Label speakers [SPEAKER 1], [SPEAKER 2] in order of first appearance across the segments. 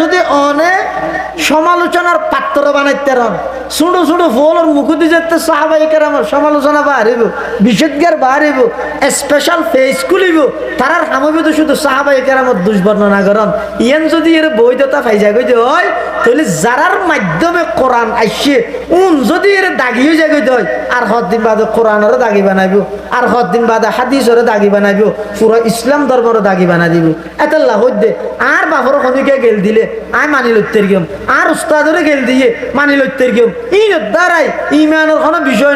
[SPEAKER 1] যদি সমালোচনা শুধু হয় যারার মাধ্যমে কোরআন আইসে, উন যদি এর দাগিও জাগই আর হদ্দিন বাদে কোরআনের দাগি বানাইব, আর হদ্দিন বাদে হাদিসের দাগি বানাইব, পুরো ইসলাম ধর্মের দাগি বানাই দিব। হদ্দে আর বাপর খনিকে গেল দিলে আই মানি লইতের গেম আর উস্তাদরে গেল দিয়ে মানি লইতের গেম ই দ্বারাই ইমানের কোনো বিষয়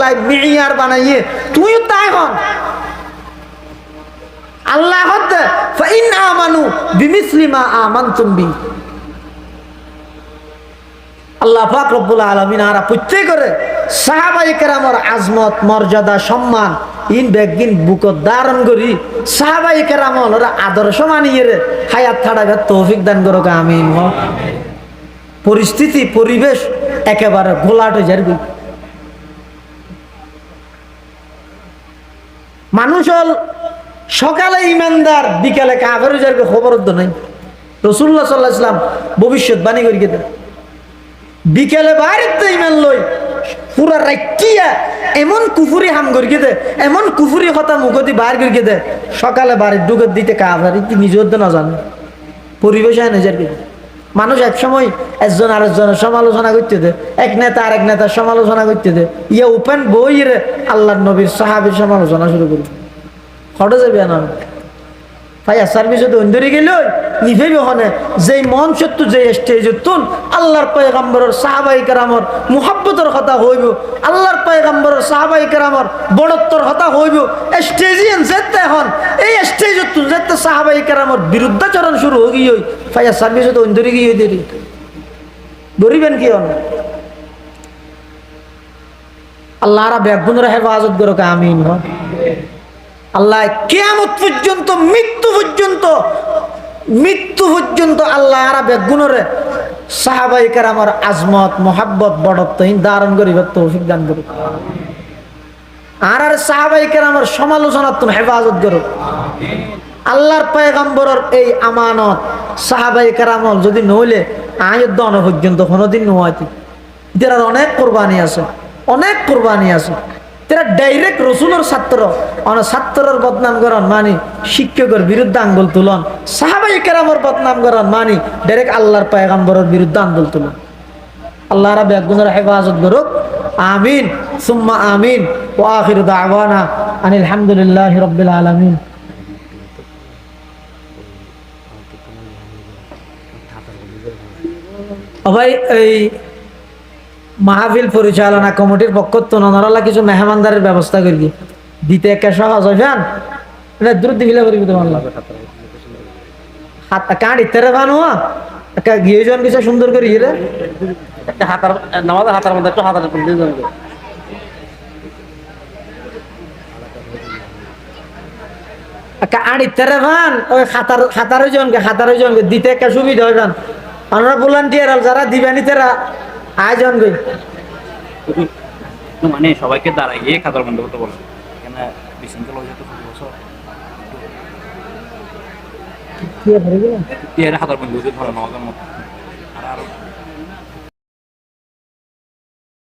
[SPEAKER 1] মিয়ার বানাইয়ে তাই হন। আল্লাহ আজমত, মর্যাদা, সম্মান, ইন বেগিন বুকত ধারণ করি। সাহাবাই কেরামল ওরা আদর্শ মানিয়ে রে, হায়াত থাড়াবে তৌফিক দান করো আমিন। হ। পরিস্থিতি, পরিবেশ একেবারে গোলাট হয়ে যাবে মানুষ হল সকালে ইমানদার, বিকালে কাফের যাবে খবর তো নাই। রসুল্লাহ সাল্লাহ ইসলাম ভবিষ্যৎবাণী করি দেয় বিকেলে বাড়িতে ইমান লই, পুরা রাখিয়া এমন কুফুরি হাম করিয়ে দে, এমন কুফুরি কথা মুখতি বার করিয়ে দে, সকালে বাড়ির ঢুকে দিতে কাভার নিজের তো না জানে। পরিবেশ হয় নিজের কিছু মানুষ এক সময় একজন আরেকজনের সমালোচনা করতে দে এক নেতা আর এক নেতার সমালোচনা করতে দে ইয়ে ওপেন বই রে আল্লাহ নবীর সাহাবির সমালোচনা শুরু করি হটে যাবে না ফাইয়া সার্ভিসে তো অন্ধরে গেল নিভেবি হনে, যেই মঞ্চ তো যে স্টেজ তুন, আল্লাহর পয়গাম্বরের সাহাবাই কেরামর মুহাব্বতের কথা হইব, আল্লাহর পয়গাম্বরের সাহাবাই কেরামর বড়ত্বর কথা হইব স্টেজিয়ান যেতে হন, এই স্টেজ তুন যেতে সাহাবাই কেরামর বিরুদ্ধাচরণ শুরু হয়ে গিয়ে ফাইয়া সার্ভিসে তো অন্ধরে গিয়ে দেরি ধরিবেন কি হন? আল্লাহরা ব্যাগুনের হেফাজত করো আমিন। হন আল্লাহ কেয়ামত পর্যন্ত, মৃত্যু পর্যন্ত মৃত্যু পর্যন্ত আল্লাহ আর বেগুনরে সাহাবাই আমার আজমত, মোহাব্বত বড়ত্বহীন ধারণ করিব, তৌফিক দান করুক আর আর সাহাবাই আমার সমালোচনা তুমি হেফাজত করো আল্লাহর পয়গাম্বরের এই আমানত সাহাবাই কেরামল যদি নইলে আয়ের দন পর্যন্ত কোনোদিন নোয়াইতি এদের অনেক কোরবানি আছে, অনেক কোরবানি আছে। তারা ডাইরেক্ট রসুলের ছাত্র। অনেক ছাত্রের বদনাম করেন মানি শিক্ষকের বিরুদ্ধে আঙ্গুল তুলন। সাহাবাই কেরামর বদনাম করেন মানি ডাইরেক্ট আল্লাহর পয়গাম্বরের বিরুদ্ধে আঙ্গুল তুলন। আল্লাহ রাবে গুণের হেফাজত করুক। আমিন। সুম্মা আমিন। ও আখির দাওয়ানা আনিল হামদুলিল্লাহ রব্বিল আলামিন। ভাই, এই মাহফিল পরিচালনা কমিটির পক্ষ তো নরালা কিছু মেহমানদারের ব্যবস্থা করি। দিতে একটা সহজ হইফান এটা দ্রুত দিলে করিবি তোমার হাত বানো একটা কিছু সুন্দর করে ইয়ে
[SPEAKER 2] হাতার হাতার মধ্যে একটু হাতার
[SPEAKER 1] ভান ওই খাতার জনকে জনকে দিতে একটা সুবিধা হয় ভান আমরা ভলান্টিয়ার যারা দিবানি তেরা। আয়োজন গই।
[SPEAKER 2] মানে সবাইকে দাঁড়াইয়ে খাতার বন্ধ করতে বলো। এখানে বিশৃঙ্খল হয়ে যেত প্রতি বছর। হাতার বন্ধ হয়েছে ধরো নজন মতো। আর আর